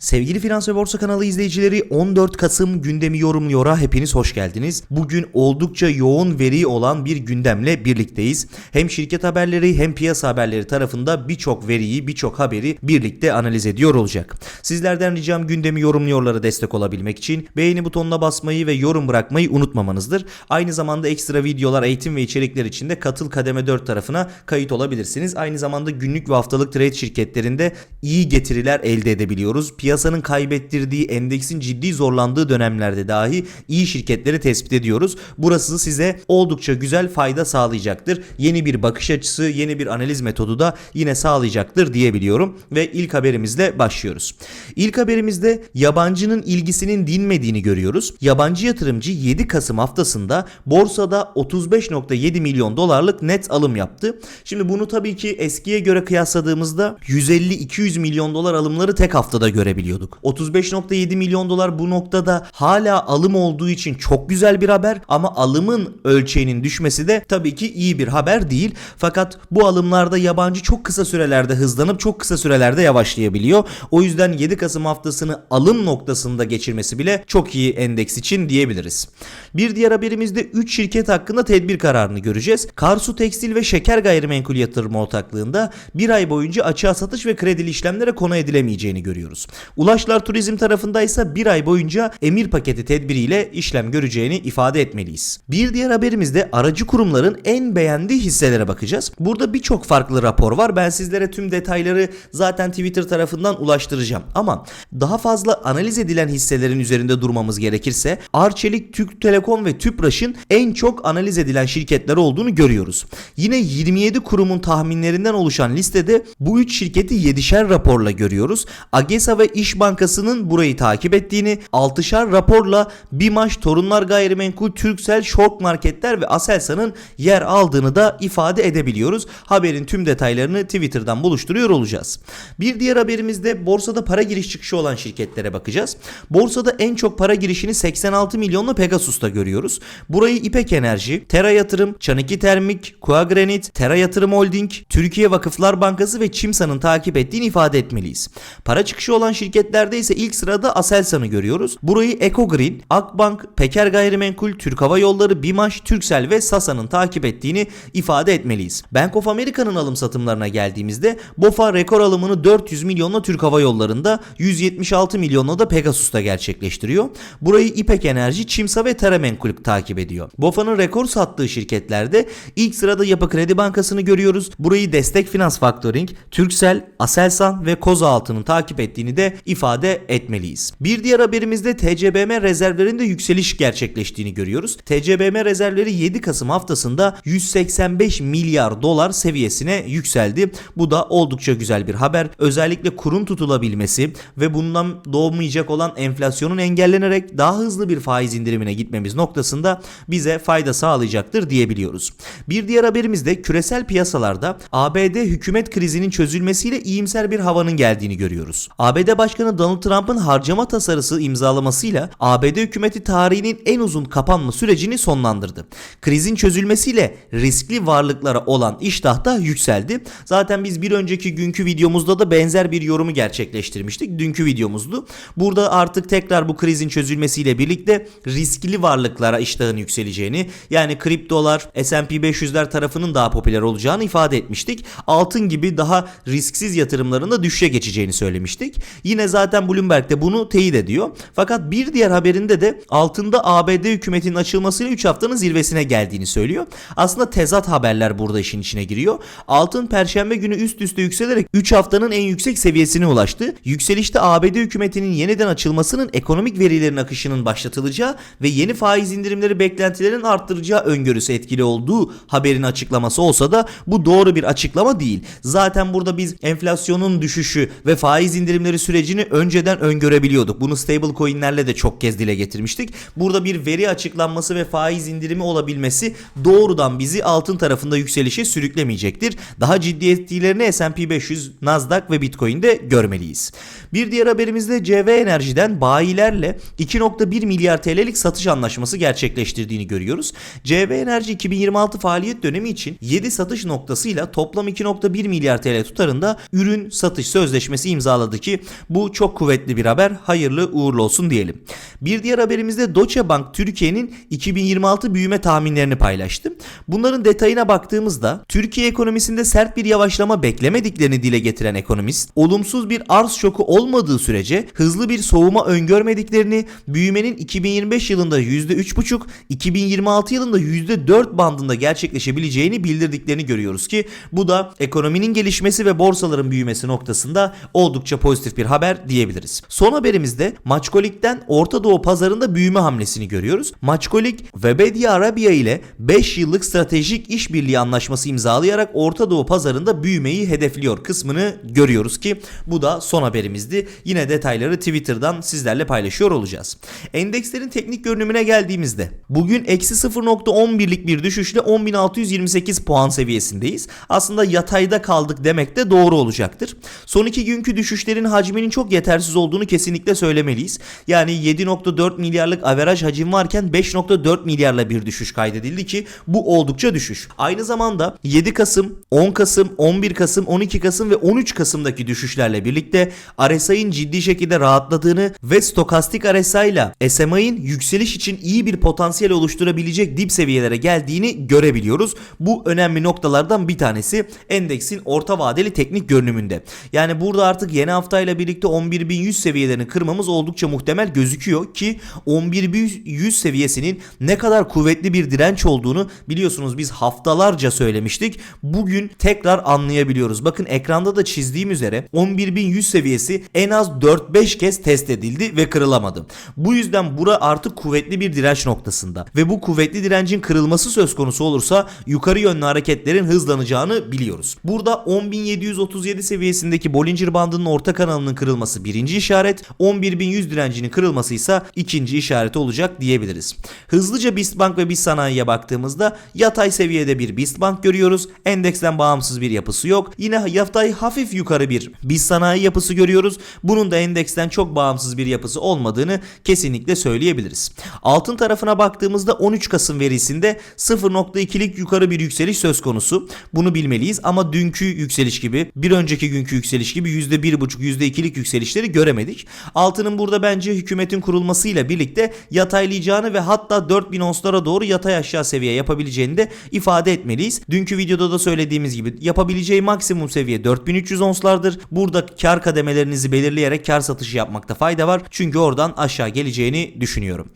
Sevgili Finans ve Borsa kanalı izleyicileri 14 Kasım gündemi yorumluyor'a hepiniz hoş geldiniz. Bugün oldukça yoğun veri olan bir gündemle birlikteyiz. Hem şirket haberleri hem piyasa haberleri tarafında birçok veriyi birçok haberi birlikte analiz ediyor olacak. Sizlerden ricam gündemi yorumluyorlara destek olabilmek için beğeni butonuna basmayı ve yorum bırakmayı unutmamanızdır. Aynı zamanda ekstra videolar, eğitim ve içerikler için de katıl kademe 4 tarafına kayıt olabilirsiniz. Aynı zamanda günlük ve haftalık trade şirketlerinde iyi getiriler elde edebiliyoruz. Piyasanın kaybettirdiği endeksin ciddi zorlandığı dönemlerde dahi iyi şirketleri tespit ediyoruz. Burası size oldukça güzel fayda sağlayacaktır. Yeni bir bakış açısı, yeni bir analiz metodu da yine sağlayacaktır diyebiliyorum. Ve ilk haberimizle başlıyoruz. İlk haberimizde yabancının ilgisinin dinmediğini görüyoruz. Yabancı yatırımcı 7 Kasım haftasında borsada 35.7 milyon dolarlık net alım yaptı. Şimdi bunu tabii ki eskiye göre kıyasladığımızda 150-200 milyon dolar alımları tek haftada görebiliyorduk. 35.7 milyon dolar bu noktada hala alım olduğu için çok güzel bir haber ama alımın ölçeğinin düşmesi de tabii ki iyi bir haber değil. Fakat bu alımlarda yabancı çok kısa sürelerde hızlanıp çok kısa sürelerde yavaşlayabiliyor. O yüzden 7 Kasım haftasını alım noktasında geçirmesi bile çok iyi endeks için diyebiliriz. Bir diğer haberimizde 3 şirket hakkında tedbir kararını göreceğiz. Karsu Tekstil ve Şeker Gayrimenkul Yatırım Ortaklığında bir ay boyunca açığa satış ve kredili işlemlere konu edilemeyeceğini görüyoruz. Ulaşlar Turizm tarafında ise bir ay boyunca emir paketi tedbiriyle işlem göreceğini ifade etmeliyiz. Bir diğer haberimizde aracı kurumların en beğendiği hisselere bakacağız. Burada birçok farklı rapor var. Ben sizlere tüm detayları zaten Twitter tarafından ulaştıracağım. Ama daha fazla analiz edilen hisselerin üzerinde durmamız gerekirse Arçelik, Türk Telekom ve Tüpraş'ın en çok analiz edilen şirketler olduğunu görüyoruz. Yine 27 kurumun tahminlerinden oluşan listede bu 3 şirketi 7'şer raporla görüyoruz. AGESA ve İş Bankası'nın burayı takip ettiğini, 6'şer raporla BİMAŞ, Torunlar Gayrimenkul, Türksel, Şok Marketler ve Aselsan'ın yer aldığını da ifade edebiliyoruz. Haberin tüm detaylarını Twitter'dan buluşturuyor olacağız. Bir diğer haberimizde borsada para giriş çıkışı olan şirketlere bakacağız. Borsada en çok para girişini 86 milyonla Pegasus'ta görüyoruz. Burayı İpek Enerji, Tera Yatırım, Çaniki Termik, Kuagranit, Tera Yatırım Holding, Türkiye Vakıflar Bankası ve Çimsa'nın takip ettiğini ifade etmeliyiz. Para çıkışı olan şirketlerde ise ilk sırada Aselsan'ı görüyoruz. Burayı Ecogreen, Akbank, Peker Gayrimenkul, Türk Hava Yolları, BİMAŞ, Türksel ve Sasa'nın takip ettiğini ifade etmeliyiz. Bank of America'nın alım satımlarına geldiğimizde BOFA rekor alımını 400 milyonla Türk Hava Yolları'nda 176 milyonla da Pegasus'ta gerçekleştiriyor. Burayı İpek Enerji, Çimsa ve Teramenkul takip ediyor. BOFA'nın rekor sattığı şirketlerde ilk sırada Yapı Kredi Bankası'nı görüyoruz. Burayı Destek Finans Factoring, Türksel, Aselsan ve Koza Altı'nın takip ettiğini de ifade etmeliyiz. Bir diğer haberimizde TCBM rezervlerinde yükseliş gerçekleştiğini görüyoruz. TCBM rezervleri 7 Kasım haftasında 185 milyar dolar seviyesine yükseldi. Bu da oldukça güzel bir haber. Özellikle kurun tutulabilmesi ve bundan doğmayacak olan enflasyonun engellenerek daha hızlı bir faiz indirimine gitmemiz noktasında bize fayda sağlayacaktır diyebiliyoruz. Bir diğer haberimiz de küresel piyasalarda ABD hükümet krizinin çözülmesiyle iyimser bir havanın geldiğini görüyoruz. ABD Başkanı Donald Trump'ın harcama tasarısı imzalamasıyla ABD hükümeti tarihinin en uzun kapanma sürecini sonlandırdı. Krizin çözülmesiyle riskli varlıklara olan iştah da yükseldi. Zaten biz bir önceki günkü videomuzda da benzer bir yorumu gerçekleştirmiştik. Dünkü videomuzdu. Burada artık tekrar bu krizin çözülmesiyle birlikte riskli varlıklara iştahın yükseleceğini yani kriptolar, S&P 500'ler tarafının daha popüler olacağını ifade etmiştik. Altın gibi daha risksiz yatırımların da düşüşe geçeceğini söylemiştik. Yine zaten Bloomberg de bunu teyit ediyor. Fakat bir diğer haberinde de altında ABD hükümetinin açılmasıyla 3 haftanın zirvesine geldiğini söylüyor. Aslında tezat haberler burada işin içine giriyor. Altın perşembe günü üst üste yükselerek 3 haftanın en yüksek seviyesine ulaştı. Yükselişte ABD hükümetinin yeniden açılmasının ekonomik verilerin akışının başlatılacağı ve yeni faiz indirimleri beklentilerin arttıracağı öngörüsü etkili olduğu haberin açıklaması olsa da bu doğru bir açıklama değil. Zaten burada biz enflasyonun düşüşü ve faiz indirimleri sürecini önceden öngörebiliyorduk. Bunu stable coinlerle de çok kez dile getirmiştik. Burada bir veri açıklanması ve faiz indirimi olabilmesi doğrudan bizi altın tarafında yükselişe sürüklemeyecektir. Daha ciddi etkilerini S&P 500, Nasdaq ve Bitcoin'de görmeliyiz. Bir diğer haberimizde CV Enerji'den bayilerle 2.1 milyar TL'lik satış anlaşması gerçekleştirdiğini görüyoruz. CV Enerji 2026 faaliyet dönemi için 7 satış noktasıyla toplam 2.1 milyar TL tutarında ürün satış sözleşmesi imzaladı ki Bu çok kuvvetli bir haber. Hayırlı uğurlu olsun diyelim. Bir diğer haberimizde Deutsche Bank Türkiye'nin 2026 büyüme tahminlerini paylaştı. Bunların detayına baktığımızda Türkiye ekonomisinde sert bir yavaşlama beklemediklerini dile getiren ekonomist, olumsuz bir arz şoku olmadığı sürece hızlı bir soğuma öngörmediklerini, büyümenin 2025 yılında %3,5, 2026 yılında %4 bandında gerçekleşebileceğini bildirdiklerini görüyoruz ki bu da ekonominin gelişmesi ve borsaların büyümesi noktasında oldukça pozitif bir haber diyebiliriz. Son haberimizde Maçkolik'ten Orta Doğu pazarında büyüme hamlesini görüyoruz. Maçkolik, Webedia Arabia ile 5 yıllık stratejik işbirliği anlaşması imzalayarak Orta Doğu pazarında büyümeyi hedefliyor kısmını görüyoruz ki bu da son haberimizdi. Yine detayları Twitter'dan sizlerle paylaşıyor olacağız. Endekslerin teknik görünümüne geldiğimizde bugün eksi 0.11'lik bir düşüşle 10.628 puan seviyesindeyiz. Aslında yatayda kaldık demek de doğru olacaktır. Son iki günkü düşüşlerin hacminin çok yetersiz olduğunu kesinlikle söylemeliyiz. Yani 7.4 milyarlık averaj hacim varken 5.4 milyarla bir düşüş kaydedildi ki bu oldukça düşüş. Aynı zamanda 7 Kasım, 10 Kasım, 11 Kasım, 12 Kasım ve 13 Kasım'daki düşüşlerle birlikte RSI'nin ciddi şekilde rahatladığını ve stokastik RSI ile SMI'nin yükseliş için iyi bir potansiyel oluşturabilecek dip seviyelere geldiğini görebiliyoruz. Bu önemli noktalardan bir tanesi endeksin orta vadeli teknik görünümünde. Yani burada artık yeni haftayla birlikte 11.100 seviyelerini kırmamız oldukça muhtemel gözüküyor ki 11.100 seviyesinin ne kadar kuvvetli bir direnç olduğunu biliyorsunuz biz haftalarca söylemiştik. Bugün tekrar anlayabiliyoruz. Bakın ekranda da çizdiğim üzere 11.100 seviyesi en az 4-5 kez test edildi ve kırılamadı. Bu yüzden bura artık kuvvetli bir direnç noktasında ve bu kuvvetli direncin kırılması söz konusu olursa yukarı yönlü hareketlerin hızlanacağını biliyoruz. Burada 10.737 seviyesindeki Bollinger bandının orta kanalının kırılması birinci işaret, 11.100 direncinin kırılması ise ikinci işareti olacak diyebiliriz. Hızlıca BIST Bank ve BIST Sanayi'ye baktığımızda yatay seviyede bir BIST Bank görüyoruz. Endeksten bağımsız bir yapısı yok. Yine yatay hafif yukarı bir BIST Sanayi yapısı görüyoruz. Bunun da endeksten çok bağımsız bir yapısı olmadığını kesinlikle söyleyebiliriz. Altın tarafına baktığımızda 13 Kasım verisinde 0.2'lik yukarı bir yükseliş söz konusu. Bunu bilmeliyiz ama dünkü yükseliş gibi bir önceki günkü yükseliş gibi %1.5 %2'lik yükselişleri göremedik. Altının burada bence hükümetin kurulmasıyla birlikte yataylayacağını ve hatta 4000 onslara doğru yatay aşağı seviye yapabileceğini de ifade etmeliyiz. Dünkü videoda da söylediğimiz gibi yapabileceği maksimum seviye 4300 onslardır. Burada kar kademelerinizi belirleyerek kar satışı yapmakta fayda var. Çünkü oradan aşağı geleceğini düşünüyorum.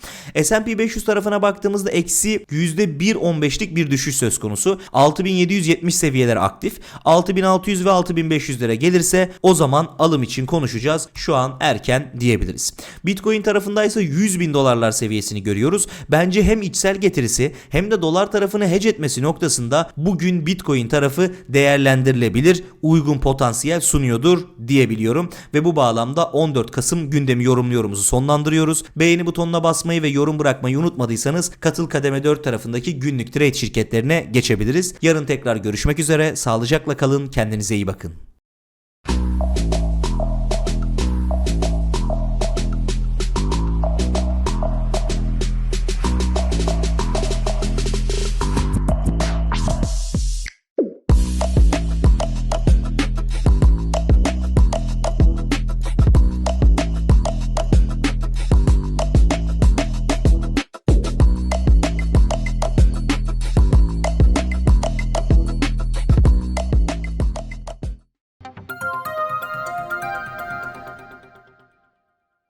S&P 500 tarafına baktığımızda eksi %1.15'lik bir düşüş söz konusu. 6770 seviyeler aktif. 6600 ve 6500'lere gelirse o zaman alım için konuşacağız. Şu an erken diyebiliriz. Bitcoin tarafındaysa 100 bin dolarlar seviyesini görüyoruz. Bence hem içsel getirisi hem de dolar tarafını hedge etmesi noktasında bugün Bitcoin tarafı değerlendirilebilir. Uygun potansiyel sunuyordur diyebiliyorum. Ve bu bağlamda 14 Kasım gündemi yorumluyorumuzu sonlandırıyoruz. Beğeni butonuna basmayı ve yorum bırakmayı unutmadıysanız Katıl Kademe 4 tarafındaki günlük trade şirketlerine geçebiliriz. Yarın tekrar görüşmek üzere. Sağlıcakla kalın. Kendinize iyi bakın.